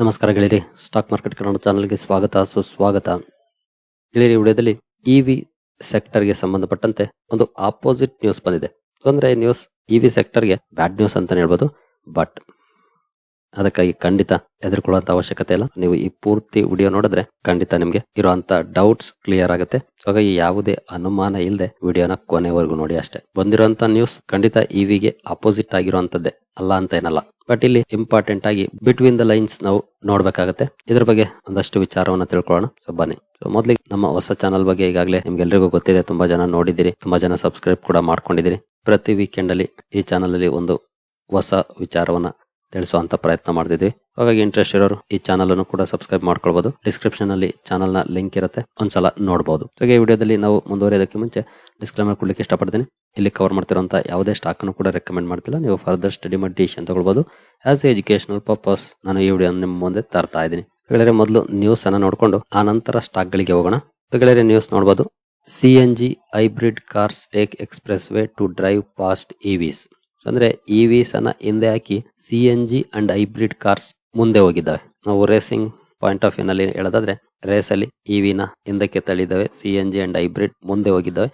ನಮಸ್ಕಾರ ಗೆಳೆಯರಿ. Stock market Kannada ಚಾನಲ್ಗೆ ಸ್ವಾಗತ, ಸುಸ್ವಾಗತ. ಗೆಳೆಯರಿ ವಿಡಿಯೋದಲ್ಲಿ ಇವಿ ಸೆಕ್ಟರ್ಗೆ ಸಂಬಂಧಪಟ್ಟಂತೆ ಒಂದು ಆಪೋಸಿಟ್ ನ್ಯೂಸ್ ಬಂದಿದೆ. ಅಂದ್ರೆ ನ್ಯೂಸ್ ಇವಿ ಸೆಕ್ಟರ್ಗೆ ಬ್ಯಾಡ್ ನ್ಯೂಸ್ ಅಂತಾನೆ ಹೇಳ್ಬೋದು. ಬಟ್ ಅದಕ್ಕಾಗಿ ಖಂಡಿತ ಎದುರುಕೊಳ್ಳುವಂತ ಅವಶ್ಯಕತೆ ಇಲ್ಲ. ನೀವು ಈ ಪೂರ್ತಿ ವಿಡಿಯೋ ನೋಡಿದ್ರೆ ಖಂಡಿತ ನಿಮ್ಗೆ ಇರುವಂತ ಡೌಟ್ಸ್ ಕ್ಲಿಯರ್ ಆಗುತ್ತೆ. ಹಾಗಾಗಿ ಯಾವುದೇ ಅನುಮಾನ ಇಲ್ಲದೆ ವಿಡಿಯೋನ ಕೊನೆವರೆಗೂ ನೋಡಿ ಅಷ್ಟೇ. ಬಂದಿರುವಂತ ನ್ಯೂಸ್ ಖಂಡಿತ ಇವಿಗೆ ಅಪೋಸಿಟ್ ಆಗಿರುವಂತದ್ದೇ ಅಲ್ಲ ಅಂತ ಏನಲ್ಲ. ಬಟ್ ಇಲ್ಲಿ ಇಂಪಾರ್ಟೆಂಟ್ ಆಗಿ ಬಿಟ್ವೀನ್ ದ ಲೈನ್ಸ್ ನಾವು ನೋಡ್ಬೇಕಾಗತ್ತೆ. ಇದ್ರ ಬಗ್ಗೆ ಒಂದಷ್ಟು ವಿಚಾರವನ್ನ ತಿಳ್ಕೊಳ್ಳೋಣ. ಸೊ ಬನ್ನಿ. ಸೊ ಮೊದಲಿಗೆ ನಮ್ಮ ಹೊಸ ಚಾನಲ್ ಬಗ್ಗೆ ಈಗಾಗಲೇ ನಿಮ್ಗೆಲ್ರಿಗೂ ಗೊತ್ತಿದೆ. ತುಂಬಾ ಜನ ನೋಡಿದಿರಿ. ತುಂಬಾ ಜನ ಸಬ್ಸ್ಕ್ರೈಬ್ ಕೂಡ ಮಾಡ್ಕೊಂಡಿದ್ದೀರಿ ಪ್ರತಿ ವೀಕೆಂಡ್ ಅಲ್ಲಿ ಈ ಚಾನಲ್ ಅಲ್ಲಿ ಒಂದು ಹೊಸ ವಿಚಾರವನ್ನ ತಿಳಿಸುವಂತ ಪ್ರಯತ್ನ ಮಾಡ್ತಿದ್ವಿ. ಹಾಗಾಗಿ ಇಂಟ್ರೆಸ್ಟ್ ಇರೋರು ಈ ಚಾನಲ್ ಅನ್ನು ಕೂಡ ಸಬ್ಸ್ಕ್ರೈಬ್ ಮಾಡ್ಕೊಳ್ಬಹುದು ಡಿಸ್ಕ್ರಿಪ್ಷನ್ ಅಲ್ಲಿ ಚಾನಲ್ನ ಲಿಂಕ್ ಇರುತ್ತೆ. ಒಂದ್ಸಲ ನೋಡಬಹುದು ಹಾಗೆ ವಿಡಿಯೋದಲ್ಲಿ ನಾವು ಮುಂದುವರಿಯೋದಕ್ಕೆ ಮುಂಚೆ ಡಿಸ್ಕ್ಲೈಮರ್ ಕೊಡ್ಲಿಕ್ಕೆ ಇಷ್ಟಪಡ್ತೀನಿ. ಇಲ್ಲಿ ಕವರ್ ಮಾಡ್ತಿರುವಂತ ಯಾವುದೇ ಸ್ಟಾಕ್ ಅನ್ನು ಕೂಡ ರೆಕಮೆಂಡ್ ಮಾಡ್ತಿಲ್ಲ. ನೀವು ಫರ್ದರ್ ಸ್ಟಡಿ ಮಾಡಿ ಡಿಸಿಷನ್ ತಗೊಳ್ಬಹುದು ಆಸ್ ಎಜುಕೇಶನಲ್ ಪರ್ಪಸ್ ನಾನು ಈ ವಿಡಿಯೋ ನಿಮ್ಮ ಮುಂದೆ ತರ್ತಾ ಇದ್ದೀನಿ. ಮೊದಲು ನ್ಯೂಸ್ ಅನ್ನ ನೋಡ್ಕೊಂಡು ಆ ನಂತರ ಸ್ಟಾಕ್ ಗಳಿಗೆ ಹೋಗೋಣ. ಗೆಳೆಯರೆ ನ್ಯೂಸ್ ನೋಡಬಹುದು C N G hybrid cars take expressway to drive past EVs ಅಂದ್ರೆ ಇವಿಸ್ ಅನ್ನ ಹಿಂದೆ ಹಾಕಿ C N G and hybrid cars ಮುಂದೆ ಹೋಗಿದ್ದಾವೆ. ನಾವು ರೇಸಿಂಗ್ ಪಾಯಿಂಟ್ ಆಫ್ ವ್ಯೂ ನಲ್ಲಿ ಹೇಳೋದಾದ್ರೆ ರೇಸ್ ಅಲ್ಲಿ ಇವಿನ ಹಿಂದಕ್ಕೆ ತಳ್ಳಿದ್ದಾವೆ C N G and hybrid ಮುಂದೆ ಹೋಗಿದ್ದಾವೆ.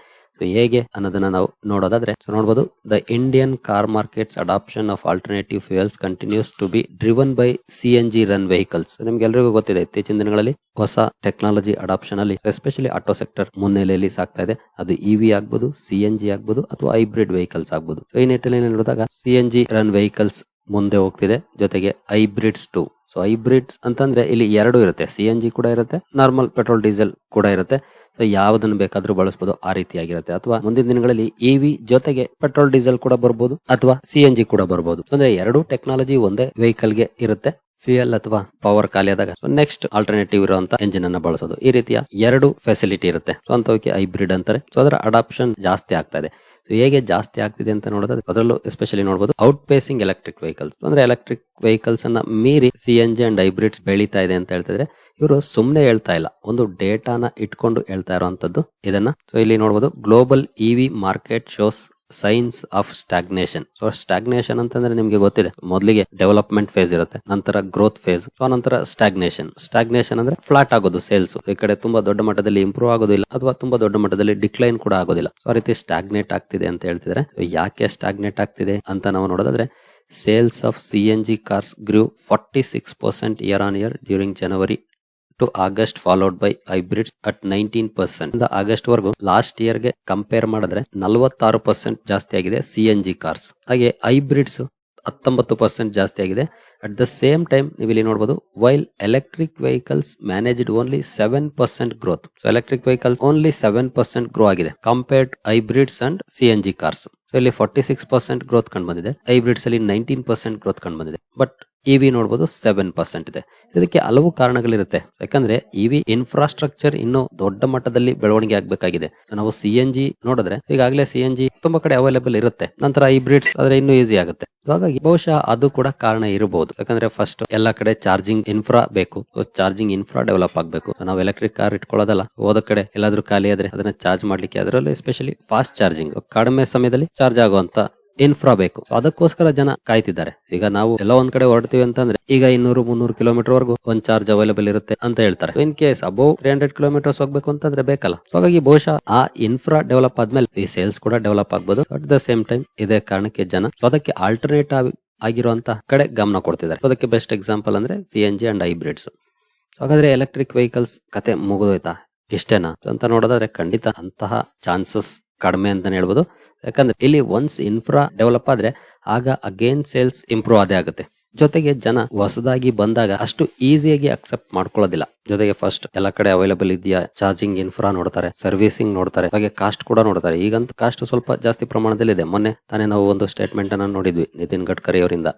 ಹೇಗೆ ಅನ್ನೋದನ್ನ ನಾವು ನೋಡೋದಾದ್ರೆ ಸೊ ನೋಡಬಹುದು the Indian car markets adoption of alternative fuels continues to be driven by C N G run vehicles ನಿಮ್ಗೆಲ್ರಿಗೂ ಗೊತ್ತಿದೆ, ಇತ್ತೀಚಿನ ದಿನಗಳಲ್ಲಿ ಹೊಸ ಟೆಕ್ನಾಲಜಿ ಅಡಾಪ್ಷನ್ ಅಲ್ಲಿ ಎಸ್ಪೆಷಲಿ ಆಟೋ ಸೆಕ್ಟರ್ ಮುನ್ನೆಲೆಯಲ್ಲಿ ಸಾಕ್ತಾ ಇದೆ. ಅದು ಇವಿ ಆಗ್ಬೋದು ಸಿ ಎನ್ ಜಿ ಆಗ್ಬಹುದು ಅಥವಾ ಹೈಬ್ರಿಡ್ ವೆಹಿಕಲ್ಸ್ ಆಗ್ಬೋದು. ಸೊ ಈ ನಿಟ್ಟಿನಲ್ಲಿ ನೋಡಿದಾಗ ಸಿ ಜಿ ರನ್ ವೆಹಿಕಲ್ಸ್ ಮುಂದೆ ಹೋಗ್ತಿದೆ. ಜೊತೆಗೆ ಹೈಬ್ರಿಡ್ಸ್ ಟು. ಸೊ ಹೈಬ್ರಿಡ್ಸ್ ಅಂತಂದ್ರೆ ಇಲ್ಲಿ ಎರಡು ಇರುತ್ತೆ. ಸಿ ಎನ್ ಜಿ ಕೂಡ ಇರುತ್ತೆ. ನಾರ್ಮಲ್ ಪೆಟ್ರೋಲ್ ಡೀಸೆಲ್ ಕೂಡ ಇರುತ್ತೆ. ಸೊ ಯಾವ್ದನ್ನು ಬೇಕಾದ್ರೂ ಬಳಸಬಹುದು ಆ ರೀತಿಯಾಗಿರುತ್ತೆ. ಅಥವಾ ಮುಂದಿನ ದಿನಗಳಲ್ಲಿ ಇವಿ ಜೊತೆಗೆ ಪೆಟ್ರೋಲ್ ಡೀಸೆಲ್ ಕೂಡ ಬರಬಹುದು ಅಥವಾ ಸಿ ಎನ್ ಜಿ ಕೂಡ ಬರಬಹುದು ಅಂದ್ರೆ ಎರಡು ಟೆಕ್ನಾಲಜಿ ಒಂದೇ ವೆಹಿಕಲ್ಗೆ ಇರುತ್ತೆ. ಫ್ಯೂಯಲ್ ಅಥವಾ ಪವರ್ ಖಾಲಿ ಆದಾಗ ನೆಕ್ಸ್ಟ್ ಆಲ್ಟರ್ನೇಟಿವ್ ಇರುವಂತ ಇಂಜಿನ್ ಅನ್ನ ಬಳಸೋದು. ಈ ರೀತಿಯ ಎರಡು ಫೆಸಿಲಿಟಿ ಇರುತ್ತೆ. ಸೊ ಅಂತವಕ್ಕೆ ಹೈಬ್ರಿಡ್ ಅಂತಾರೆ. ಸೊ ಅದರ ಅಡಾಪ್ಷನ್ ಜಾಸ್ತಿ ಆಗ್ತಾ ಇದೆ. ಹೇಗೆ ಜಾಸ್ತಿ ಆಗ್ತಿದೆ ಅಂತ ನೋಡೋದಾದ್ರೆ, ಅದರಲ್ಲೂ ಎಸ್ಪೆಷಲಿ ನೋಡಬಹುದು ಔಟ್ ಪೇಸಿಂಗ್ ಎಲೆಕ್ಟ್ರಿಕ್ ವೆಹಿಕಲ್ಸ್ ಅಂದ್ರೆ ಎಲೆಕ್ಟ್ರಿಕ್ ವೆಹಿಕಲ್ಸ್ ಅನ್ನ ಮೀರಿ C N G and hybrids ಬೆಳೀತಾ ಇದೆ ಅಂತ ಹೇಳ್ತಿದ್ರೆ, ಇವರು ಸುಮ್ನೆ ಹೇಳ್ತಾ ಇಲ್ಲ. ಒಂದು ಡೇಟಾನ ಇಟ್ಕೊಂಡು ಹೇಳ್ತಾ ಇರುವಂತದ್ದು ಇದನ್ನ. ಸೊ ಇಲ್ಲಿ ನೋಡಬಹುದು global EV market shows signs of stagnation so stagnation ಅಂತಂದ್ರೆ ನಿಮ್ಗೆ ಗೊತ್ತಿದೆ. ಮೊದಲಿಗೆ ಡೆವಲಪ್ಮೆಂಟ್ ಫೇಸ್ ಇರುತ್ತೆ, ನಂತರ ಗ್ರೋತ್ ಫೇಸ್ ಸೊ ನಂತರ ಸ್ಟಾಗ್ನೇಷನ್ ಸ್ಟಾಗ್ನೇಷನ್ ಅಂದ್ರೆ ಫ್ಲಾಟ್ ಆಗೋದು ಸೇಲ್ಸ್ ಈ ಕಡೆ ತುಂಬಾ ದೊಡ್ಡ ಮಟ್ಟದಲ್ಲಿ ಇಂಪ್ರೂವ್ ಆಗೋದಿಲ್ಲ, ಅಥವಾ ತುಂಬಾ ದೊಡ್ಡ ಮಟ್ಟದಲ್ಲಿ ಡಿಕ್ಲೈನ್ ಕೂಡ ಆಗೋದಿಲ್ಲ. ಸೊ ರೀತಿ ಸ್ಟಾಗ್ನೇಟ್ ಆಗ್ತಿದೆ ಅಂತ ಹೇಳ್ತಿದ್ರೆ, ಯಾಕೆ ಸ್ಟಾಗ್ನೇಟ್ ಆಗ್ತಿದೆ ಅಂತ ನಾವು ನೋಡೋದಾದ್ರೆ sales of C N G cars grew forty six percent year on year during January to August followed by hybrids at nineteen percent August ವರ್ಗು ಲಾಸ್ಟ್ ಇಯರ್ಗೆ ಕಂಪೇರ್ ಮಾಡಿದ್ರೆ ನಲವತ್ತಾರು ಪರ್ಸೆಂಟ್ ಜಾಸ್ತಿ ಆಗಿದೆ ಸಿ ಎನ್ ಜಿ ಕಾರ್ಸ್ ಹಾಗೆ hybrids ಹತ್ತೊಂಬತ್ತು percent ಜಾಸ್ತಿ ಆಗಿದೆ. ಅಟ್ ದ ಸೇಮ್ ಟೈಮ್ ನೀವು ಇಲ್ಲಿ ನೋಡಬಹುದು while electric vehicles managed only seven percent growth so electric vehicles only seven percent grow ಆಗಿದೆ compared hybrids and C N G cars so ಇಲ್ಲಿ forty six percent growth ಕಂಡು ಬಂದಿದೆ. Hybrids ಅಲ್ಲಿ nineteen percent growth ಕಂಡು ಬಂದಿದೆ. But EV ನೋಡಬಹುದು seven percent ಇದೆ. ಇದಕ್ಕೆ ಹಲವು ಕಾರಣಗಳಿರುತ್ತೆ. ಯಾಕಂದ್ರೆ ಇ ವಿ ಇನ್ಫ್ರಾಸ್ಟ್ರಕ್ಚರ್ ಇನ್ನು ದೊಡ್ಡ ಮಟ್ಟದಲ್ಲಿ ಬೆಳವಣಿಗೆ ಆಗಬೇಕಾಗಿದೆ. ನಾವು ಸಿ ಎನ್ ಜಿ ನೋಡಿದ್ರೆ ಈಗಾಗಲೇ ಸಿ ಎನ್ ಜಿ ತುಂಬಾ ಕಡೆ ಅವೈಲೇಬಲ್ ಇರುತ್ತೆ. ನಂತರ ಹೈಬ್ರಿಡ್ಸ್ ಆದ್ರೆ ಇನ್ನೂ ಈಸಿ ಆಗುತ್ತೆ. ಇವಾಗ ಬಹುಶಃ ಅದು ಕೂಡ ಕಾರಣ ಇರಬಹುದು. ಯಾಕಂದ್ರೆ ಫಸ್ಟ್ ಎಲ್ಲಾ ಕಡೆ ಚಾರ್ಜಿಂಗ್ ಇನ್ಫ್ರಾ ಬೇಕು. ಚಾರ್ಜಿಂಗ್ ಇನ್ಫ್ರಾ ಡೆವಲಪ್ ಆಗಬೇಕು. ನಾವು ಎಲೆಕ್ಟ್ರಿಕ್ ಕಾರ್ ಇಟ್ಕೊಳ್ಳೋದಲ್ಲ, ಹೋದ ಕಡೆ ಎಲ್ಲಾದ್ರೂ ಖಾಲಿ ಆದ್ರೆ ಅದನ್ನ ಚಾರ್ಜ್ ಮಾಡ್ಲಿಕ್ಕೆ ಅದರಲ್ಲೂ ಎಸ್ಪೆಷಲಿ ಫಾಸ್ಟ್ ಚಾರ್ಜಿಂಗ್ ಕಡಿಮೆ ಸಮಯದಲ್ಲಿ ಚಾರ್ಜ್ ಆಗುವಂತ ಇನ್ಫ್ರಾ ಬೇಕು. ಅದಕ್ಕೋಸ್ಕರ ಜನ ಕಾಯ್ತಿದ್ದಾರೆ. ಈಗ ನಾವು ಎಲ್ಲ ಒಂದ್ ಕಡೆ ಹೊರಡ್ತೀವಿ ಅಂತಂದ್ರೆ ಈಗ ಇನ್ನೂರು ಮುನ್ನೂರು ಕಿಲೋಮೀಟರ್ ವರೆಗೂ ಒಂದ್ ಚಾರ್ಜ್ ಅವೈಲೇಬಲ್ ಇರುತ್ತೆ ಅಂತ ಹೇಳ್ತಾರೆ. In case above three hundred kilometres ಹೋಗ್ಬೇಕು ಅಂತಂದ್ರೆ ಬೇಕಲ್ಲ. ಹಾಗಾಗಿ ಬಹುಶಃ ಆ ಇನ್ಫ್ರಾ ಡೆವಲಪ್ ಆದ್ಮೇಲೆ ಈ ಸೇಲ್ಸ್ ಕೂಡ ಡೆವಲಪ್ ಆಗ್ಬೋದು. ಅಟ್ ದ ಸೇಮ್ ಟೈಮ್ ಇದೇ ಕಾರಣಕ್ಕೆ ಜನ ಅದಕ್ಕೆ ಆಲ್ಟರ್ನೇಟ್ ಆಗಿರುವಂತ ಕಡೆ ಗಮನ ಕೊಡ್ತಿದ್ದಾರೆ. ಅದಕ್ಕೆ ಬೆಸ್ಟ್ ಎಕ್ಸಾಂಪಲ್ ಅಂದ್ರೆ C N G and hybrids ಹಾಗಾದ್ರೆ ಎಲೆಕ್ಟ್ರಿಕ್ ವೆಹಿಕಲ್ಸ್ ಕತೆ ಮುಗಿದೋಯ್ತಾ? ಇಷ್ಟೇನಾ? ಅಂತ ನೋಡೋದಾದ್ರೆ ಖಂಡಿತ ಅಂತಹ ಚಾನ್ಸಸ್ ಕಡಿಮೆ ಅಂತಾನೆ ಹೇಳ್ಬೋದು. ಯಾಕಂದ್ರೆ ಇಲ್ಲಿ ಒನ್ಸ್ ಇನ್ಫ್ರಾ ಡೆವಲಪ್ ಆದ್ರೆ ಆಗ ಅಗೇನ್ ಸೇಲ್ಸ್ ಇಂಪ್ರೂವ್ ಅದೇ ಆಗುತ್ತೆ. ಜೊತೆಗೆ ಜನ ಹೊಸದಾಗಿ ಬಂದಾಗ ಅಷ್ಟು ಈಸಿಯಾಗಿ ಅಕ್ಸೆಪ್ಟ್ ಮಾಡ್ಕೊಳ್ಳೋದಿಲ್ಲ. ಜೊತೆಗೆ ಫಸ್ಟ್ ಎಲ್ಲ ಕಡೆ ಅವೈಲಬಲ್ ಇದೆಯಾ ಚಾರ್ಜಿಂಗ್ ಇನ್ಫ್ರಾ ನೋಡ್ತಾರೆ ಸರ್ವಿಸಿಂಗ್ ನೋಡ್ತಾರೆ, ಹಾಗೆ ಕಾಸ್ಟ್ ಕೂಡ ನೋಡ್ತಾರೆ. ಈಗಂತ ಕಾಸ್ಟ್ ಸ್ವಲ್ಪ ಜಾಸ್ತಿ ಪ್ರಮಾಣದಲ್ಲಿ ಇದೆ ಮೊನ್ನೆ ತಾನೇ ನಾವು ಒಂದು ಸ್ಟೇಟ್ಮೆಂಟ್ ಅನ್ನ ನೋಡಿದ್ವಿ ನಿತಿನ್ ಗಡ್ಕರಿ ಅವರಿಂದ.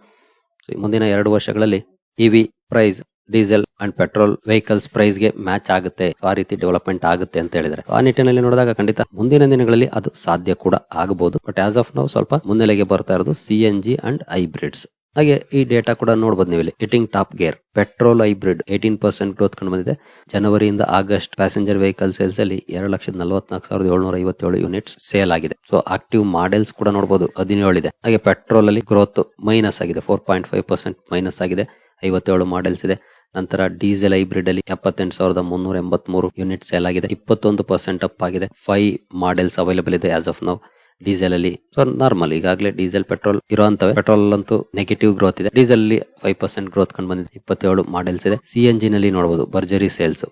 ಮುಂದಿನ ಎರಡು ವರ್ಷಗಳಲ್ಲಿ EV price diesel and petrol vehicles ಪ್ರೈಸ್ಗೆ match ಆಗುತ್ತೆ, ಆ ರೀತಿ ಡೆವಲಪ್ಮೆಂಟ್ ಆಗುತ್ತೆ ಅಂತ ಹೇಳಿದ್ರೆ ಆ ನಿಟ್ಟಿನಲ್ಲಿ ನೋಡಿದಾಗ ಖಂಡಿತ ಮುಂದಿನ ದಿನಗಳಲ್ಲಿ ಅದು ಸಾಧ್ಯ ಕೂಡ ಆಗಬಹುದು ಬಟ್ ಆಸ್ ಆಫ್ ನಾವು ಸ್ವಲ್ಪ ಮುನ್ನೆಲೆಗೆ ಬರ್ತಾ ಇರೋದು ಸಿ ಜಿ ಅಂಡ್ ಹೈಬ್ರಿಡ್ಸ್. ಹಾಗೆ ಈ ಡೇಟಾ ಕೂಡ ನೋಡಬಹುದು ನೀವು ಇಲ್ಲಿ hitting top gear petrol hybrid eighteen percent growth ಕಂಡು ಬಂದಿದೆ. ಜನವರಿಯಿಂದ ಆಗಸ್ಟ್ ಪ್ಯಾಸೆಂಜರ್ ವೆಹಿಕಲ್ ಸೇಲ್ಸ್ ಅಲ್ಲಿ ಎರಡು ಲಕ್ಷದ ನಲವತ್ನಾಲ್ಕು ಸಾವಿರದ ಏಳ್ನೂರ ಐವತ್ತೇಳು ಯೂನಿಟ್ಸ್ ಸೇಲ್ ಆಗಿದೆ. ಸೊ ಆಕ್ಟಿವ್ ಮಾಡೆಲ್ಸ್ ಕೂಡ ನೋಡಬಹುದು ಹದಿನೇಳು ಇದೆ ಹಾಗೆ ಪೆಟ್ರೋಲ್ ಅಲ್ಲಿ ಗ್ರೋತ್ ಮೈನಸ್ ಆಗಿದೆ four point five percent minus ಆಗಿದೆ, ಐವತ್ತೇಳು ಮಾಡೆಲ್ಸ್ ಇದೆ. ನಂತರ ಡೀಸೆಲ್ ಹೈಬ್ರಿಡ್ ಅಲ್ಲಿ ಎಪ್ಪತ್ತೆಂಟು ಸಾವಿರದ ಮುನ್ನೂರ ಎಂಬತ್ಮೂರು ಯೂನಿಟ್ ಸೇಲ್ ಆಗಿದೆ. ಇಪ್ಪತ್ತೊಂದು ಪರ್ಸೆಂಟ್ ಅಪ್ ಆಗಿದೆ. ಫೈವ್ ಮಾಡೆಲ್ಸ್ ಅವೈಲೇಬಲ್ ಇದೆ ಆಸ್ ಆಫ್ ನೌ ಡೀಸೆಲ್ ಅಲ್ಲಿ ಸೊ ನಾರ್ಮಲ್ ಈಗಾಗಲೇ ಡೀಸೆಲ್, ಪೆಟ್ರೋಲ್ ಇರುವಂತವೆ ಪೆಟ್ರೋಲ್ ಅಂತೂ ನೆಗೆಟಿವ್ ಗ್ರೋತ್ ಇದೆ. ಡೀಸೆಲ್ ಅಲ್ಲಿ ಫೈವ್ ಪರ್ಸೆಂಟ್ ಗ್ರೋತ್ ಕಂಡು ಬಂದಿದೆ. ಇಪ್ಪತ್ತೇಳು ಮಾಡೆಲ್ಸ್ ಇದೆ. ಸಿ ಎನ್ ಜಿ ನಲ್ಲಿ ನೋಡಬಹುದು ಭರ್ಜರಿ sales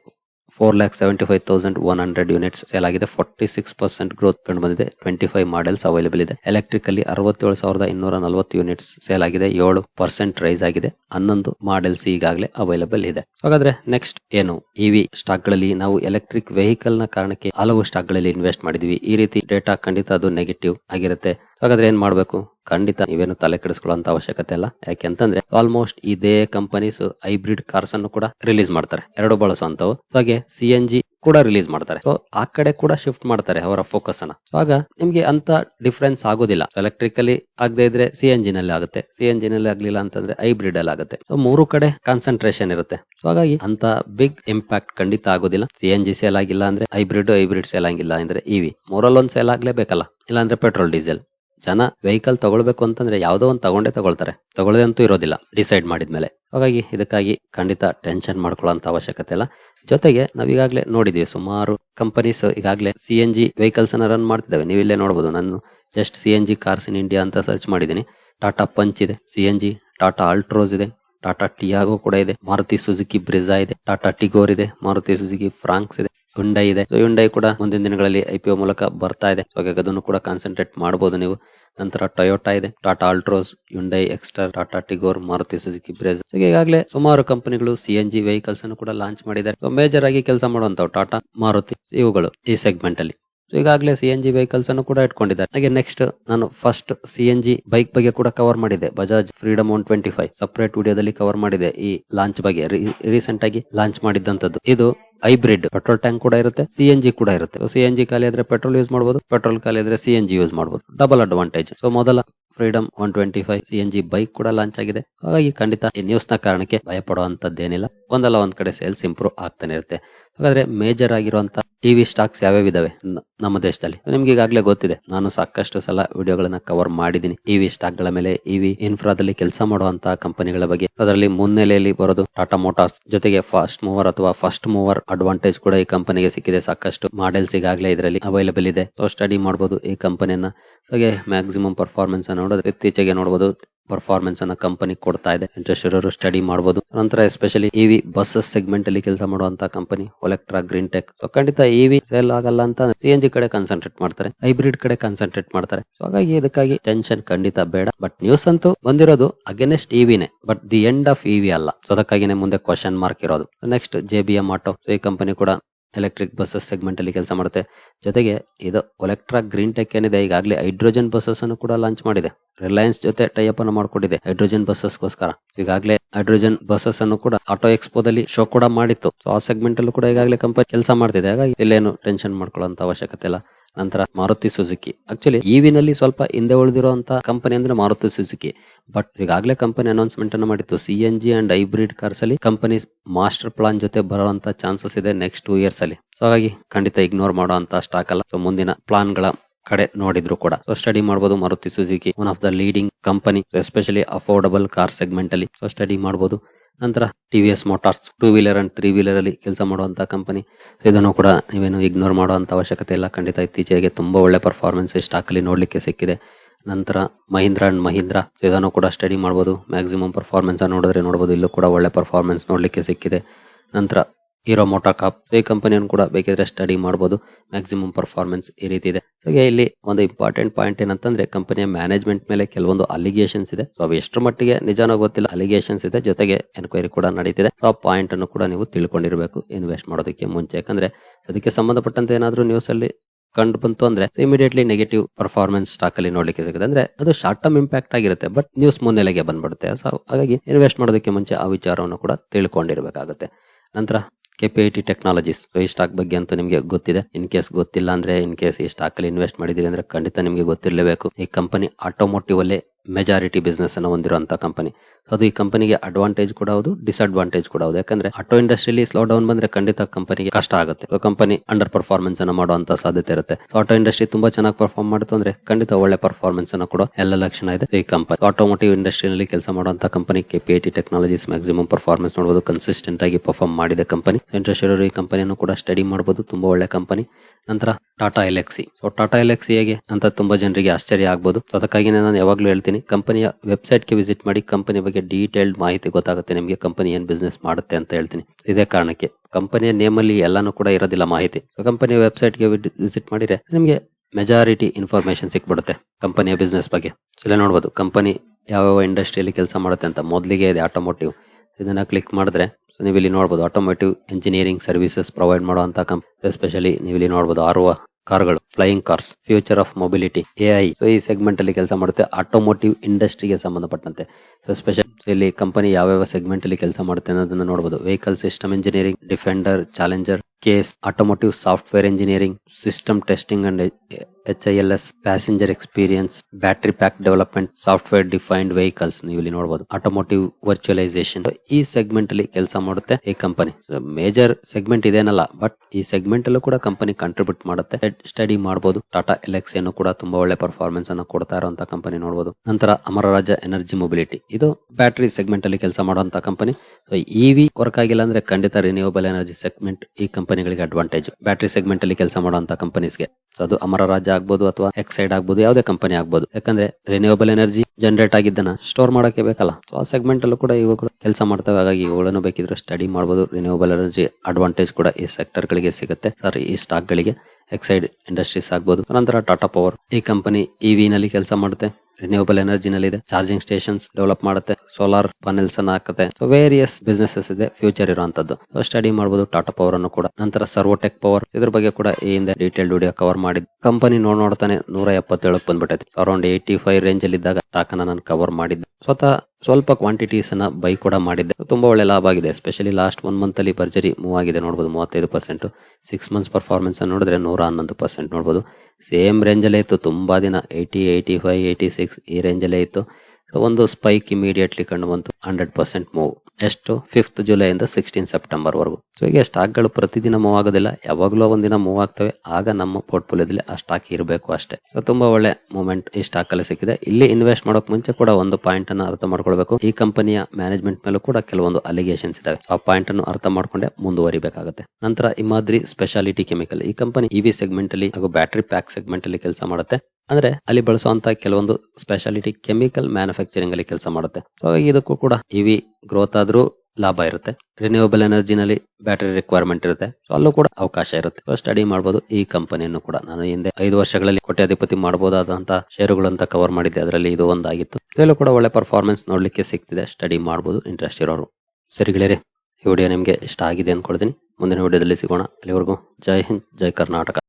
four lakh seventy five thousand one hundred units sale ಆಗಿದೆ. ಫಾರ್ಟಿ ಸಿಕ್ಸ್ ಪರ್ಸೆಂಟ್ ಗ್ರೋತ್ ಕಂಡು ಬಂದಿದೆ. ಟ್ವೆಂಟಿ ಫೈವ್ ಮಾಡೆಲ್ಸ್ ಅವೈಲೇಬಲ್ ಇದೆ. ಎಲೆಕ್ಟ್ರಿಕ್ ಅಲ್ಲಿ ಅರವತ್ತೇಳು ಸಾವಿರದ ಇನ್ನೂರ ನಲವತ್ತು ಯೂನಿಟ್ಸ್ ಸೇಲ್ ಆಗಿದೆ. ಏಳು ಪರ್ಸೆಂಟ್ ರೈಸ್ ಆಗಿದೆ. ಹನ್ನೊಂದು ಮಾಡೆಲ್ಸ್ ಈಗಾಗಲೇ ಅವೈಲೇಬಲ್ ಇದೆ. ಹಾಗಾದ್ರೆ ನೆಕ್ಸ್ಟ್ ಏನು? ಇವಿ ಸ್ಟಾಕ್ಗಳಲ್ಲಿ ನಾವು ಎಲೆಕ್ಟ್ರಿಕ್ ವೆಹಿಕಲ್ನ ಕಾರಣಕ್ಕೆ ಹಲವು ಸ್ಟಾಕ್ಗಳಲ್ಲಿ ಇನ್ವೆಸ್ಟ್ ಮಾಡಿದೀವಿ. ಈ ರೀತಿ ಡೇಟಾ ಖಂಡಿತ ಅದು ನೆಗೆಟಿವ್ ಆಗಿರುತ್ತೆ. ಹಾಗಾದ್ರೆ ಏನ್ ಮಾಡ್ಬೇಕು? ಖಂಡಿತ ನೀವೇನು ತಲೆ ಕೆಡಿಸ್ಕೊಳ್ಳುವಂತ ಅವಶ್ಯಕತೆ ಇಲ್ಲ. ಯಾಕೆಂತಂದ್ರೆ ಆಲ್ಮೋಸ್ಟ್ ಇದೇ ಕಂಪನೀಸ್ ಹೈಬ್ರಿಡ್ ಕಾರ್ಸ್ ಅನ್ನು ಕೂಡ ರಿಲೀಸ್ ಮಾಡ್ತಾರೆ. ಎರಡು ಬಳಸುವಂತವು ಹಾಗೆ ಸಿ ಎನ್ ಜಿ ಕೂಡ ರಿಲೀಸ್ ಮಾಡ್ತಾರೆ. ಸೊ ಆ ಕಡೆ ಕೂಡ ಶಿಫ್ಟ್ ಮಾಡ್ತಾರೆ ಅವರ ಫೋಕಸ್ ಅನ್ನ. ಆಗ ನಿಮ್ಗೆ ಅಂತ ಡಿಫ್ರೆನ್ಸ್ ಆಗೋದಿಲ್ಲ. ಎಲೆಕ್ಟ್ರಿಕಲಿ ಆಗದೆ ಇದ್ರೆ ಸಿ ಎನ್ ಜಿ ನಲ್ಲಿ ಆಗುತ್ತೆ. ಸಿ ಎನ್ ಜಿ ನಲ್ಲಿ ಆಗ್ಲಿಲ್ಲ ಅಂತಂದ್ರೆ ಹೈಬ್ರಿಡ್ ಅಲ್ಲಿ ಆಗುತ್ತೆ. ಸೊ ಮೂರು ಕಡೆ ಕಾನ್ಸಂಟ್ರೇಷನ್ ಇರುತ್ತೆ. ಹಾಗಾಗಿ ಅಂತ ಬಿಗ್ ಇಂಪ್ಯಾಕ್ಟ್ ಖಂಡಿತ ಆಗೋದಿಲ್ಲ. ಸಿ ಎನ್ ಜಿ ಸೇಲ್ ಆಗಿಲ್ಲ ಅಂದ್ರೆ ಹೈಬ್ರಿಡ್ ಹೈಬ್ರಿಡ್ ಸೇಲ್ ಆಗಿಲ್ಲ ಅಂದ್ರೆ ಇವಿ ಮೂರಲ್ಲೊಂದು ಸೇಲ್ ಆಗ್ಲೇಬೇಕಲ್ಲ. ಇಲ್ಲಾಂದ್ರೆ ಪೆಟ್ರೋಲ್ ಡೀಸೆಲ್ ಜನ ವೆಹಿಕಲ್ ತಗೊಳ್ಬೇಕು ಅಂತಂದ್ರೆ ಯಾವ್ದೋ ಒಂದು ತಗೊಂಡೇ ತಗೊಳ್ತಾರೆ. ತಗೊಳ್ಳದೆ ಅಂತೂ ಇರೋದಿಲ್ಲ. ಡಿಸೈಡ್ ಮಾಡಿದ್ಮೇಲೆ. ಹಾಗಾಗಿ ಇದಕ್ಕಾಗಿ ಖಂಡಿತ ಟೆನ್ಷನ್ ಮಾಡ್ಕೊಳ್ಳೋಂತ ಅವಶ್ಯಕತೆ ಇಲ್ಲ. ಜೊತೆಗೆ ನಾವೀಗಾಗಲೇ ನೋಡಿದೀವಿ, ಸುಮಾರು ಕಂಪನೀಸ್ ಈಗಾಗಲೇ ಸಿ ಎನ್ ಜಿ ವೆಹಿಕಲ್ಸ್ ಅನ್ನ ರನ್ ಮಾಡ್ತಿದ್ದಾವೆ. ನೀವು ಇಲ್ಲೇ ನೋಡಬಹುದು ನಾನು just C N G cars in India ಅಂತ ಸರ್ಚ್ ಮಾಡಿದ್ದೀನಿ. ಟಾಟಾ ಪಂಚ್ ಇದೆ C N G Tata Altroz ಇದೆ ಟಾಟಾ ಟಿಯಾಗೋ ಕೂಡ ಇದೆ ಮಾರುತಿ ಸುಜುಕಿ ಬ್ರಿಜಾ ಇದೆ ಟಾಟಾ ಟಿಗೋರ್ ಇದೆ ಮಾರುತಿ ಸುಜುಕಿ ಫ್ರಾಂಕ್ಸ್ ಇದೆ. ಹುಂಡೈ ಇದೆ. ಹುಂಡೈ ಕೂಡ ಮುಂದಿನ ದಿನಗಳಲ್ಲಿ ಐ ಮೂಲಕ ಬರ್ತಾ ಇದೆ. ಹಾಗಾಗಿ ಅದನ್ನು ಕೂಡ ಕಾನ್ಸಂಟ್ರೇಟ್ ಮಾಡಬಹುದು ನೀವು. ನಂತರ ಟೊಯೋಟಾ ಇದೆ. Tata Altroz Hyundai Exter Tata Tigor Maruti Suzuki Brezza ಈಗಾಗಲೇ ಸುಮಾರು ಕಂಪನಿಗಳು ಸಿ ಎನ್ ವೆಹಿಕಲ್ಸ್ ಅನ್ನು ಕೂಡ ಲಾಂಚ್ ಮಾಡಿದ್ದಾರೆ. ಮೇಜರ್ ಆಗಿ ಕೆಲಸ ಮಾಡುವಂತವು ಟಾಟಾ ಮಾರುತಿ ಇವುಗಳು ಈ ಸೆಗ್ಮೆಂಟ್ ಅಲ್ಲಿ. ಸೊ ಈಗಾಗಲೇ ಸಿ ಎನ್ ವೆಹಿಕಲ್ಸ್ ಅನ್ನು ಕೂಡ ಇಟ್ಕೊಂಡಿದ್ದಾರೆ. ಹಾಗೆ ನೆಕ್ಸ್ಟ್ ನಾನು first C N G bike ಬಗ್ಗೆ ಕೂಡ ಕವರ್ ಮಾಡಿದೆ Bajaj Freedom one twenty five separate ವಿಡಿಯೋದಲ್ಲಿ ಕವರ್ ಮಾಡಿದೆ ಈ ಲಾಂಚ್ ಬಗ್ಗೆ. ರೀಸೆಂಟ್ ಆಗಿ ಲಾಂಚ್ ಮಾಡಿದಂತದ್ದು ಇದು ಹೈಬ್ರಿಡ್ ಪೆಟ್ರೋಲ್ ಟ್ಯಾಂಕ್ ಕೂಡ ಇರುತ್ತೆ ಸಿ ಎನ್ ಜಿ ಕೂಡ ಇರುತ್ತೆ. ಸಿ ಎನ್ ಜಿ ಖಾಲಿ ಆದ್ರೆ ಪೆಟ್ರೋಲ್ ಯೂಸ್ ಮಾಡಬಹುದು ಪೆಟ್ರೋಲ್ ಖಾಲಿ ಆದ್ರೆ ಸಿ ಎನ್ ಜಿ ಯೂಸ್ ಮಾಡಬಹುದು ಡಬಲ್ ಅಡ್ವಾಂಟೇಜ್ ಸೊ ಮೊದಲ Freedom one twenty five C N G bike ಕೂಡ ಲಾಂಚ್ ಆಗಿದೆ. ಹಾಗಾಗಿ ಖಂಡಿತ ಈ ನ್ಯೂಸ್ನ ಕಾರಣಕ್ಕೆ ಭಯ ಪಡುವಂತದ್ದೇನಿಲ್ಲ ಒಂದಲ್ಲ ಒಂದ್ ಕಡೆ ಸೇಲ್ಸ್ ಇಂಪ್ರೂವ್ ಆಗ್ತಾನೆ ಇರುತ್ತೆ. ಹಾಗಾದ್ರೆ ಮೇಜರ್ ಆಗಿರುವಂತ ಟಿವಿ ಸ್ಟಾಕ್ಸ್ ಯಾವ್ಯಾವ ಇದಾವೆ? ನಮ್ಮ ದೇಶದಲ್ಲಿ. ನಿಮ್ಗೆ ಈಗಾಗಲೇ ಗೊತ್ತಿದೆ. ನಾನು ಸಾಕಷ್ಟು ಸಲ ವಿಡಿಯೋಗಳನ್ನ ಕವರ್ ಮಾಡಿದ್ದೀನಿ. ಇವಿ ಸ್ಟಾಕ್ಗಳ ಮೇಲೆ ಇವಿ ಇನ್ಫ್ರಾದಲ್ಲಿ ಕೆಲಸ ಮಾಡುವಂತಹ ಕಂಪನಿಗಳ ಬಗ್ಗೆ. ಅದರಲ್ಲಿ ಮುನ್ನೆಲೆಯಲ್ಲಿ ಬರೋದು ಟಾಟಾ ಮೋಟಾರ್ಸ್ ಜೊತೆಗೆ ಫಾಸ್ಟ್ ಮೂವರ್ ಅಥವಾ ಫಸ್ಟ್ ಮೂವರ್ ಅಡ್ವಾಂಟೇಜ್ ಕೂಡ ಈ ಕಂಪನಿಗೆ ಸಿಕ್ಕಿದೆ. ಸಾಕಷ್ಟು ಮಾಡೆಲ್ಸ್ ಈಗಾಗಲೇ ಇದರಲ್ಲಿ ಅವೈಲೇಬಲ್ ಇದೆ. ಸ್ಟಡಿ ಮಾಡಬಹುದು ಈ ಕಂಪನಿಯನ್ನ ಹಾಗೆ ಮ್ಯಾಕ್ಸಿಮಮ್ ಪರ್ಫಾರ್ಮೆನ್ಸ್ ನೋಡೋದು, ಇತ್ತೀಚೆಗೆ ನೋಡಬಹುದು ಪರ್ಫಾರ್ಮೆನ್ಸ್ ಅನ್ನ ಕಂಪನಿ ಕೊಡ್ತಾ ಇದೆ ಇಂಟ್ರೆಸ್ಟ್ ಇರೋರು ಸ್ಟಡಿ ಮಾಡಬಹುದು ನಂತರ ಎಸ್ಪೆಷಲಿ ಇವಿ ಬಸ್ ಸೆಗ್ಮೆಂಟ್ ಅಲ್ಲಿ ಕೆಲಸ ಮಾಡುವಂತ company Olectra Green Tech so ಖಂಡಿತ ಇವಿ ಸೇಲ್ ಆಗಲ್ಲ ಅಂತ ಸಿ ಎನ್ ಜಿ ಕಡೆ ಕಾನ್ಸಂಟ್ರೇಟ್ ಮಾಡ್ತಾರೆ ಹೈಬ್ರಿಡ್ ಕಡೆ ಕಾನ್ಸಂಟ್ರೇಟ್ ಮಾಡ್ತಾರೆ. ಸೊ ಹಾಗಾಗಿ ಇದಕ್ಕಾಗಿ ಟೆನ್ಷನ್ ಖಂಡಿತ ಬೇಡ. ಬಟ್ ನ್ಯೂಸ್ ಅಂತೂ ಬಂದಿರೋದು against ಇವಿನೇ but the end of EV ಅಲ್ಲ. ಸೊ ಅದಕ್ಕಾಗಿನೇ ಮುಂದೆ ಕ್ವಶನ್ ಮಾರ್ಕ್ ಇರೋದು. Next J B M auto ಈ ಕಂಪನಿ ಕೂಡ ಎಲೆಕ್ಟ್ರಿಕ್ ಬಸ್ಸಸ್ ಸೆಗ್ಮೆಂಟ್ ಅಲ್ಲಿ ಕೆಲಸ ಮಾಡುತ್ತೆ. ಜೊತೆಗೆ ಇದು ಒಲೆಕ್ಟ್ರಾ ಗ್ರೀನ್ ಟೆಕ್ ಏನಿದೆ, ಈಗಾಗಲೇ ಹೈಡ್ರೋಜನ್ ಬಸ್ಸಸ್ ಅನ್ನು ಕೂಡ ಲಾಂಚ್ ಮಾಡಿದೆ. ರಿಲಯನ್ಸ್ ಜೊತೆ ಟೈಅಪ್ ಅನ್ನು ಮಾಡಿಕೊಂಡಿದೆ ಹೈಡ್ರೋಜನ್ ಬಸ್ಸಸ್ಗೋಸ್ಕರ ಈಗಾಗಲೇ ಹೈಡ್ರೋಜನ್ ಬಸ್ಸಸ್ ಅನ್ನು ಕೂಡ ಆಟೋ ಎಕ್ಸ್ಪೋದಲ್ಲಿ ಶೋ ಕೂಡ ಮಾಡಿತ್ತು. ಸೊ ಆ ಸೆಗ್ಮೆಂಟ್ ಅಲ್ಲೂ ಕೂಡ ಈಗಾಗಲೇ ಕಂಪನಿ ಕೆಲಸ ಮಾಡ್ತಿದೆ. ಹಾಗಾಗಿ ಇಲ್ಲೇನು ಟೆನ್ಷನ್ ಮಾಡ್ಕೊಳ್ಳೋ ಅವಶ್ಯಕತೆ ಇಲ್ಲ. ನಂತರ ಮಾರುತಿ ಸುಜುಕಿ. ಆಕ್ಚುಲಿ ಇವಿನಲ್ಲಿ ಸ್ವಲ್ಪ ಹಿಂದೆ ಉಳಿದಿರುವಂತ ಕಂಪನಿ ಅಂದ್ರೆ ಮಾರುತಿ ಸುಜುಕಿ. ಬಟ್ ಈಗಾಗಲೇ ಕಂಪನಿ ಅನೌನ್ಸ್ಮೆಂಟ್ ಅನ್ನು ಮಾಡಿತ್ತು. C N G and hybrid cars ಅಲ್ಲಿ ಕಂಪನಿ ಮಾಸ್ಟರ್ ಪ್ಲಾನ್ ಜೊತೆ ಬರುವಂತ ಚಾನ್ಸಸ್ ಇದೆ ನೆಕ್ಸ್ಟ್ ಟೂ ಇಯರ್ಸ್ ಅಲ್ಲಿ. ಸೊ ಹಾಗಾಗಿ ಖಂಡಿತ ಇಗ್ನೋರ್ ಮಾಡುವಂತ ಸ್ಟಾಕ್ ಅಲ್ಲ. ಸೊ ಮುಂದಿನ ಪ್ಲಾನ್ಗಳ ಕಡೆ ನೋಡಿದ್ರು ಕೂಡ. ಸೊ ಸ್ಟಡಿ ಮಾಡಬಹುದು Maruti Suzuki one of the leading company especially affordable car segment ಅಲ್ಲಿ. ಸೊ ಸ್ಟಡಿ ಮಾಡಬಹುದು ನಂತರ T V S Motors two wheeler and three wheeler ಅಲ್ಲಿ ಕೆಲಸ ಮಾಡುವಂತ ಕಂಪನಿ ಇದನ್ನು ಕೂಡ ನೀವೇನು ಇಗ್ನೋರ್ ಮಾಡುವಂತ ಅವಶ್ಯಕತೆ ಇಲ್ಲ. ಖಂಡಿತ ಇತ್ತೀಚೆಗೆ ತುಂಬಾ ಒಳ್ಳೆ ಪರ್ಫಾರ್ಮೆನ್ಸ್ ಸ್ಟಾಕ್ ಅಲ್ಲಿ ನೋಡ್ಲಿಕ್ಕೆ ಸಿಕ್ಕಿದೆ. ನಂತರ ಮಹೀಂದ್ರ ಅಂಡ್ ಮಹೀಂದ್ರ ಇದನ್ನು ಕೂಡ ಸ್ಟಡಿ ಮಾಡಬಹುದು ಮ್ಯಾಕ್ಸಿಮಮ್ ಪರ್ಫಾರ್ಮೆನ್ಸ್ ನೋಡಿದ್ರೆ ನೋಡಬಹುದು ಇಲ್ಲೂ ಕೂಡ ಒಳ್ಳೆ ಪರ್ಫಾರ್ಮೆನ್ಸ್ ನೋಡ್ಲಿಕ್ಕೆ ಸಿಕ್ಕಿದೆ. ನಂತರ ಹೀರೋ ಮೋಟಾಕಾಪ್ ಈ ಕಂಪನಿಯನ್ನು ಕೂಡ ಬೇಕಿದ್ರೆ ಸ್ಟಡಿ ಮಾಡಬಹುದು ಮ್ಯಾಕ್ಸಿಮಮ್ ಪರ್ಫಾರ್ಮೆನ್ಸ್ ಈ ರೀತಿ ಇದೆ. ಸೊ ಇಲ್ಲಿ ಒಂದು ಇಂಪಾರ್ಟೆಂಟ್ ಪಾಯಿಂಟ್ ಏನಂತಂದ್ರೆ, ಕಂಪನಿಯ ಮ್ಯಾನೇಜ್ಮೆಂಟ್ ಮೇಲೆ ಕೆಲವೊಂದು ಅಲಿಗೇಷನ್ಸ್ ಇದೆ. ಸೊ ಅವು ಎಷ್ಟು ಮಟ್ಟಿಗೆ ನಿಜಾನೋ ಗೊತ್ತಿಲ್ಲ. ಅಲಿಗೇಷನ್ಸ್ ಇದೆ. ಜೊತೆಗೆ ಎನ್ಕ್ವೈರಿ ಕೂಡ ನಡೀತಿದೆ. ಸೊ ಆ ಪಾಯಿಂಟ್ ಅನ್ನು ಕೂಡ ನೀವು ತಿಳ್ಕೊಂಡಿರಬೇಕು ಇನ್ವೆಸ್ಟ್ ಮಾಡೋದಕ್ಕೆ ಮುಂಚೆ. ಯಾಕಂದ್ರೆ, ಅದಕ್ಕೆ ಸಂಬಂಧಪಟ್ಟಂತೆ ಏನಾದರೂ ನ್ಯೂಸ್ ಅಲ್ಲಿ ಕಂಡು ಬಂತು ಅಂದ್ರೆ ಇಮಿಡಿಯೇಟ್ಲಿ ನೆಗೆಟಿವ್ ಪರ್ಫಾರ್ಮೆನ್ಸ್ ಸ್ಟಾಕ್ ಅಲ್ಲಿ ನೋಡ್ಲಿಕ್ಕೆ ಸಿಗುತ್ತೆ. ಅಂದ್ರೆ, ಅದು ಶಾರ್ಟ್ ಟರ್ಮ್ ಇಂಪ್ಯಾಕ್ಟ್ ಆಗಿರುತ್ತೆ ಬಟ್ ನ್ಯೂಸ್ ಮುನ್ನೆಲೆಗೆ ಬಂದ್ಬಿಡುತ್ತೆ. ಸೊ ಹಾಗಾಗಿ ಇನ್ವೆಸ್ಟ್ ಮಾಡೋದಕ್ಕೆ ಮುಂಚೆ ಆ ವಿಚಾರವನ್ನು ಕೂಡ ತಿಳ್ಕೊಂಡಿರಬೇಕಾಗುತ್ತೆ. ನಂತರ ಕೆಪಿಐಟಿ ಟೆಕ್ನಾಲಜೀಸ್ ಈ ಸ್ಟಾಕ್ ಬಗ್ಗೆ ಅಂತ ನಿಮಗೆ ಗೊತ್ತಿದೆ. ಇನ್ ಕೇಸ್ ಗೊತ್ತಿಲ್ಲ ಅಂದ್ರೆ ಇನ್ ಕೇಸ್ ಈ ಸ್ಟಾಕ್ ಅಲ್ಲಿ ಇನ್ವೆಸ್ಟ್ ಮಾಡಿದೀರಿ ಅಂದ್ರೆ ಖಂಡಿತ ನಿಮಗೆ ಗೊತ್ತಿರಲೇಬೇಕು. ಈ ಕಂಪನಿ ಆಟೋಮೋಟಿವ್ ಅಲ್ಲೇ ಮೆಜಾರಿಟಿ ಬಿಸ್ನೆಸ್ ಅನ್ನು ಹೊಂದಿರುವಂತಹ ಕಂಪನಿ ಅದು ಈ ಕಂಪನಿಗೆ ಅಡ್ವಾಂಟೇಜ್ ಕೂಡ ಹೌದು ಡಿಸ್ಅಡ್ವಾಂಟೇಜ್ ಕೂಡ ಹೌದು. ಯಾಕಂದ್ರೆ ಆಟೋ ಇಂಡಸ್ಟ್ರಿಯಲ್ಲಿ ಸ್ಲೋ ಡೌನ್ ಬಂದ್ರೆ ಖಂಡಿತ ಕಂಪನಿಗೆ ಕಷ್ಟ ಆಗುತ್ತೆ. ಕಂಪನಿ ಅಂಡರ್ ಪರ್ಫಾರ್ಮೆನ್ಸ್ ಅನ್ನ ಮಾಡುವಂತ ಸಾಧ್ಯತೆ ಇರುತ್ತೆ. ಆಟೋ ಇಂಡಸ್ಟ್ರಿ ತುಂಬಾ ಚೆನ್ನಾಗಿ ಪರ್ಫಾರ್ಮ್ ಮಾಡುತ್ತೆ ಅಂದ್ರೆ ಖಂಡಿತ ಒಳ್ಳೆ ಪರ್ಫಾರ್ಮೆನ್ಸ್ ಅನ್ನ ಕೂಡ ಎಲ್ಲ ಲಕ್ಷಣ ಇದೆ ಈ ಕಂಪನಿ ಆಟೋಮೋಟಿವ್ ಇಂಡಸ್ಟ್ರಿಯಲ್ಲಿ ಕೆಲಸ ಮಾಡುವಂತ company KPIT technologies maximum performance ನೋಡಬಹುದು ಕನ್ಸಿಸ್ಟೆಂಟ್ ಆಗಿ ಪರ್ಫಾರ್ಮ್ ಮಾಡಿದೆ ಕಂಪನಿ ಇಂಟ್ರೆಸ್ಟ್ ಇರೋರು ಈ ಕಂಪನಿಯನ್ನು ಕೂಡ ಸ್ಟಡಿ ಮಾಡಬಹುದು ತುಂಬಾ ಒಳ್ಳೆ ಕಂಪನಿ ನಂತರ Tata Elxsi. So Tata Elxsi ಹೇಗೆ? ಅಂತ ತುಂಬಾ ಜನರಿಗೆ ಆಶ್ಚರ್ಯ ಆಗ್ಬೋದು. ಅದಕ್ಕಾಗಿ ನಾನು ಯಾವಾಗಲೂ ಹೇಳ್ತೀನಿ ಕಂಪನಿಯ ವೆಬ್ಸೈಟ್ಗೆ ವಿಸಿಟ್ ಮಾಡಿ ಕಂಪನಿ ಬಗ್ಗೆ ಡೀಟೇಲ್ಡ್ ಮಾಹಿತಿ ಗೊತ್ತಾಗುತ್ತೆ ನಿಮಗೆ ಕಂಪನಿ ಏನ್ ಬಿಸ್ನೆಸ್ ಮಾಡುತ್ತೆ ಅಂತ ಹೇಳ್ತೀನಿ. ಇದೇ ಕಾರಣಕ್ಕೆ ಕಂಪನಿಯ ನೇಮ್ ಅಲ್ಲಿ ಎಲ್ಲಾನು ಕೂಡ ಇರೋದಿಲ್ಲ ಮಾಹಿತಿ. ಕಂಪನಿಯ ವೆಬ್ಸೈಟ್ಗೆ ವಿಸಿಟ್ ಮಾಡಿದ್ರೆ ನಿಮಗೆ ಮೆಜಾರಿಟಿ ಇನ್ಫಾರ್ಮೇಶನ್ ಸಿಕ್ಬಿಡುತ್ತೆ ಕಂಪನಿಯ ಬಿಸ್ನೆಸ್ ಬಗ್ಗೆ. ಇಲ್ಲ ನೋಡ್ಬೋದು ಕಂಪನಿ ಯಾವ್ಯಾವ ಇಂಡಸ್ಟ್ರಿಯಲ್ಲಿ ಕೆಲಸ ಮಾಡುತ್ತೆ ಅಂತ ಮೊದಲಿಗೆ ಇದೆ ಆಟೋಮೋಟಿವ್ ಇದನ್ನ ಕ್ಲಿಕ್ ಮಾಡಿದ್ರೆ ಸೊ ನೀವು ಇಲ್ಲಿ ನೋಡಬಹುದು ಆಟೋಮೋಟಿವ್ ಇಂಜಿನಿಯರಿಂಗ್ ಸರ್ವಿಸಸ್ ಪ್ರೊವೈಡ್ ಮಾಡುವಂತ ಕಂಪನಿ ಎಸ್ಪೆಷಲಿ ನೀವು ಇಲ್ಲಿ ನೋಡಬಹುದು ಆರುವ ಕಾರ್ಗಳು flying cars future of mobility AI so ಈ ಸೆಗ್ಮೆಂಟ್ ಅಲ್ಲಿ ಕೆಲಸ ಮಾಡುತ್ತೆ ಆಟೋಮೋಟಿವ್ ಇಂಡಸ್ಟ್ರಿಗೆ ಸಂಬಂಧಪಟ್ಟಂತೆ. ಸೊ ಸ್ಪೆಷಲ್ ಇಲ್ಲಿ ಕಂಪನಿ ಯಾವ್ಯಾವ ಸೆಗ್ಮೆಂಟ್ ಅಲ್ಲಿ ಕೆಲಸ ಮಾಡುತ್ತೆ ಅನ್ನೋದನ್ನ ನೋಡಬಹುದು vehicle system engineering defender challenger case automotive software engineering system testing and H I L S passenger experience battery pack development software defined vehicles ನೀವು ಇಲ್ಲಿ ನೋಡಬಹುದು ಆಟೋಮೋಟಿವ್ ವರ್ಚುವಲೈಸೇಷನ್ ಈ ಸೆಗ್ಮೆಂಟ್ ಅಲ್ಲಿ ಕೆಲಸ ಮಾಡುತ್ತೆ ಈ ಕಂಪನಿ ಮೇಜರ್ ಸೆಗ್ಮೆಂಟ್ ಇದೇನಲ್ಲ ಬಟ್ ಈ ಸೆಗ್ಮೆಂಟ್ ಅಲ್ಲೂ ಕೂಡ ಕಂಪನಿ ಕಂಟ್ರಿಬ್ಯೂಟ್ ಮಾಡುತ್ತೆ. ಸ್ಟಡಿ ಮಾಡಬಹುದು ಟಾಟಾ ಎಲೆಕ್ಸಿಯನ್ನು ಕೂಡ ತುಂಬಾ ಒಳ್ಳೆ ಪರ್ಫಾರ್ಮೆನ್ಸ್ ಅನ್ನು ಕೊಡ್ತಾ ಇರುವಂತ ಕಂಪನಿ ನೋಡಬಹುದು ನಂತರ ಅಮರರಾಜ ಎನರ್ಜಿ ಮೊಬಿಲಿಟಿ ಇದು ಬ್ಯಾಟರಿ ಸೆಗ್ಮೆಂಟ್ ಅಲ್ಲಿ ಕೆಲಸ ಮಾಡುವಂತ ಕಂಪನಿ ಇವಿ ವರ್ಕ್ ಆಗಿಲ್ಲ ಅಂದ್ರೆ ಖಂಡಿತ ರಿನ್ಯೂವಬಲ್ ಎನರ್ಜಿ ಸೆಗ್ಮೆಂಟ್ ಈ ಕಂಪನಿಗಳಿಗೆ ಅಡ್ವಾಂಟೇಜ್ ಬ್ಯಾಟರಿ ಸೆಗ್ಮೆಂಟ್ ಅಲ್ಲಿ ಕೆಲಸ ಮಾಡುವಂತ ಕಂಪನೀಸ್ಗೆ ಸೊ ಅದು ಅಮರ ರಾಜ್ಯ ಆಗ್ಬೋದು ಅಥವಾ ಎಕ್ಸೈಡ್ ಆಗ್ಬೋದು, ಯಾವುದೇ ಕಂಪನಿ ಆಗ್ಬೋದು. ಯಾಕಂದ್ರೆ ರಿನ್ಯೂವಬಲ್ ಎನರ್ಜಿ ಜನರೇಟ್ ಆಗಿದ್ದನ್ನ ಸ್ಟೋರ್ ಮಾಡಕ್ಕೆ ಬೇಕಲ್ಲ. ಸೊ ಆ ಸೆಗ್ಮೆಂಟ್ ಅಲ್ಲೂ ಕೂಡ ಇವಾಗ ಕೆಲಸ ಮಾಡ್ತವೆ. ಹಾಗಾಗಿ ಇವುಗಳನ್ನು ಬೇಕಿದ್ರೆ ಸ್ಟಡಿ ಮಾಡಬಹುದು ರಿನ್ಯೂವಬಲ್ ಎನರ್ಜಿ ಅಡ್ವಾಂಟೇಜ್ ಕೂಡ ಈ ಸೆಕ್ಟರ್ ಗಳಿಗೆ ಸಿಗುತ್ತೆ. ಸರ್ ಈ ಸ್ಟಾಕ್ ಗಳಿಗೆ. ಎಕ್ಸೈಡ್ ಇಂಡಸ್ಟ್ರೀಸ್ ಆಗಬಹುದು ನಂತರ ಟಾಟಾ ಪವರ್ ಈ ಕಂಪನಿ ಇವಿ ನಲ್ಲಿ ಕೆಲಸ ಮಾಡುತ್ತೆ. ರಿನ್ಯೂವಬಲ್ ಎನರ್ಜಿ ನಲ್ಲಿ ಇದೆ ಚಾರ್ಜಿಂಗ್ ಸ್ಟೇಷನ್ಸ್ ಡೆವಲಪ್ ಮಾಡುತ್ತೆ. ಸೋಲಾರ್ ಪನೆಲ್ಸ್ ಅನ್ನ ಹಾಕುತ್ತೆ. ಸೊ ವೇರಿಯಸ್ ಬಿಸ್ನೆಸಸ್ ಇದೆ. ಫ್ಯೂಚರ್ ಇರುವಂತದ್ದು. ಸ್ಟಡಿ ಮಾಡಬಹುದು ಟಾಟಾ ಪವರ್ ಅನ್ನು ಕೂಡ. ನಂತರ ಸರ್ವೋಟೆಕ್ ಪವರ್ ಇದ್ರ ಬಗ್ಗೆ ಕೂಡ ಈ ಹಿಂದೆ ಡೀಟೇಲ್ ವಿಡಿಯೋ ಕವರ್ ಮಾಡಿದ್ ಕಂಪನಿ ನೋಡ್ ನೋಡ್ತಾನೆ ನೂರ ಎಪ್ಪತ್ತೇಳಕ್ಕೆ ಬಂದ್ಬಿಟ್ಟೈತೆ. ಅರೌಂಡ್ ಏಯ್ಟಿ ಫೈವ್ ರೇಂಜ್ ಅಲ್ಲಿ ಇದ್ದಾಗ ಟಾಕನ್ನ ನಾನು ಕವರ್ ಮಾಡಿದ್ದೆ. ಸ್ವತಃ ಸ್ವಲ್ಪ ಕ್ವಾಂಟಿಟೀಸ್ ಅನ್ನ ಬೈ ಕೂಡ ಮಾಡಿದ್ದೆ. ತುಂಬಾ ಒಳ್ಳೆ ಲಾಭ ಆಗಿದೆ. ಎಸ್ಪೆಷಲಿ ಲಾಸ್ಟ್ ಒನ್ ಮಂತ್ ಅಲ್ಲಿ ಭರ್ಜರಿ ಮೂವ್ ಆಗಿದೆ. ನೋಡಬಹುದು ಮೂವತ್ತೈದು ಪರ್ಸೆಂಟ್ ಸಿಕ್ಸ್ ಮಂತ್ಸ್ ಪರ್ಫಾರ್ಮೆನ್ಸ್ ಅನ್ನು ನೋಡಿದ್ರೆ ನೂರ ಹನ್ನೊಂದು ಪರ್ಸೆಂಟ್ ನೋಡಬಹುದು ಸೇಮ್ ರೇಂಜ್ ಅಲ್ಲೇ ಇತ್ತು. ತುಂಬಾ ದಿನ eighty eighty five eighty six ಈ ರೇಂಜ್ ಅಲ್ಲೇ ಇತ್ತು. ಸೊ ಒಂದು ಸ್ಪೈಕ್ ಇಮಿಡಿಯೇಟ್ಲಿ ಕಂಡು ಬಂತು. ಹಂಡ್ರೆಡ್ ಪರ್ಸೆಂಟ್ ಮೂವ್ ಎಷ್ಟು? ಫಿಫ್ತ್ ಜುಲೈ ಇಂದ ಸಿಕ್ಸ್ಟೀನ್ ಸೆಪ್ಟೆಂಬರ್ ವರೆಗೂ. ಸೊ ಹೀಗೆ ಸ್ಟಾಕ್ಗಳು ಪ್ರತಿದಿನ ಮೂವ್ ಆಗೋದಿಲ್ಲ ಯಾವಾಗಲೂ ಒಂದಿನ ಮೂವ್ ಆಗ್ತವೆ ಆಗ ನಮ್ಮ ಪೋರ್ಟ್ಫೋಲಿಯೋದಲ್ಲಿ ಆ ಸ್ಟಾಕ್ ಇರಬೇಕು ಅಷ್ಟೇ. ಸೊ ತುಂಬಾ ಒಳ್ಳೆ ಮೂಮೆಂಟ್ ಈ ಸ್ಟಾಕ್ ಅಲ್ಲಿ ಸಿಕ್ಕಿದೆ. ಇಲ್ಲಿ ಇನ್ವೆಸ್ಟ್ ಮಾಡೋಕೆ ಮುಂಚೆ ಕೂಡ ಒಂದು ಪಾಯಿಂಟ್ ಅನ್ನು ಅರ್ಥ ಮಾಡ್ಕೊಳ್ಬೇಕು. ಈ ಕಂಪನಿಯ ಮ್ಯಾನೇಜ್ಮೆಂಟ್ ಮೇಲೂ ಕೂಡ ಕೆಲವೊಂದು ಅಲಿಗೇಷನ್ಸ್ ಇದಾವೆ. ಆ ಪಾಯಿಂಟ್ ಅನ್ನು ಅರ್ಥ ಮಾಡ್ಕೊಂಡೆ ಮುಂದುವರಿಬೇಕಾಗುತ್ತೆ. ನಂತರ ಇಮಾದ್ರಿ ಸ್ಪೆಷಾಲಿಟಿ ಕೆಮಿಕಲ್ ಈ ಕಂಪನಿ ಇವಿ ಸೆಗ್ಮೆಂಟ್ ಅಲ್ಲಿ ಹಾಗೂ ಬ್ಯಾಟರಿ ಪ್ಯಾಕ್ ಸೆಗ್ಮೆಂಟ್ ಅಲ್ಲಿ ಕೆಲಸ ಮಾಡುತ್ತೆ. ಅಂದ್ರೆ ಅಲ್ಲಿ ಬಳಸುವಂತ ಕೆಲವೊಂದು ಸ್ಪೆಷಾಲಿಟಿ ಕೆಮಿಕಲ್ ಮ್ಯಾನುಫ್ಯಾಕ್ಚರಿಂಗ್ ಅಲ್ಲಿ ಕೆಲಸ ಮಾಡುತ್ತೆ. ಸೊ ಇದಕ್ಕೂ ಕೂಡ ಇವಿ ಗ್ರೋತ್ ಆದ್ರೂ ಲಾಭ ಇರುತ್ತೆ. ರಿನ್ಯೂವಬಲ್ ಎನರ್ಜಿನಲ್ಲಿ ಬ್ಯಾಟರಿ ರಿಕ್ವೈರ್ಮೆಂಟ್ ಇರುತ್ತೆ. ಸೊ ಅಲ್ಲೂ ಕೂಡ ಅವಕಾಶ ಇರುತ್ತೆ. ಸ್ಟಡಿ ಮಾಡಬಹುದು ಈ ಕಂಪನಿಯನ್ನು ಕೂಡ. ನಾನು ಹಿಂದೆ ಐದು ವರ್ಷಗಳಲ್ಲಿ ಕೋಟ್ಯಾಧಿಪತಿ ಮಾಡಬಹುದಾದಂತಹ ಶೇರುಗಳಂತ ಕವರ್ ಮಾಡಿದ್ದೆ. ಅದರಲ್ಲಿ ಇದು ಒಂದಾಗಿತ್ತು. ಇದರಲ್ಲೂ ಕೂಡ ಒಳ್ಳೆ ಪರ್ಫಾರ್ಮೆನ್ಸ್ ನೋಡ್ಲಿಕ್ಕೆ ಸಿಗ್ತಿದೆ. ಸ್ಟಡಿ ಮಾಡಬಹುದು ಇಂಟ್ರೆಸ್ಟ್ ಇರೋರು. ಸರಿ ಗೆಳೆಯರೆ, ಈ ವಿಡಿಯೋ ನಿಮಗೆ ಇಷ್ಟ ಆಗಿದೆ ಅನ್ಕೊಳ್ತೀನಿ ಮುಂದಿನ ವಿಡಿಯೋದಲ್ಲಿ ಸಿಗೋಣ. ಅಲ್ಲಿವರೆಗೂ ಜೈ ಹಿಂದ್, ಜೈ ಕರ್ನಾಟಕ.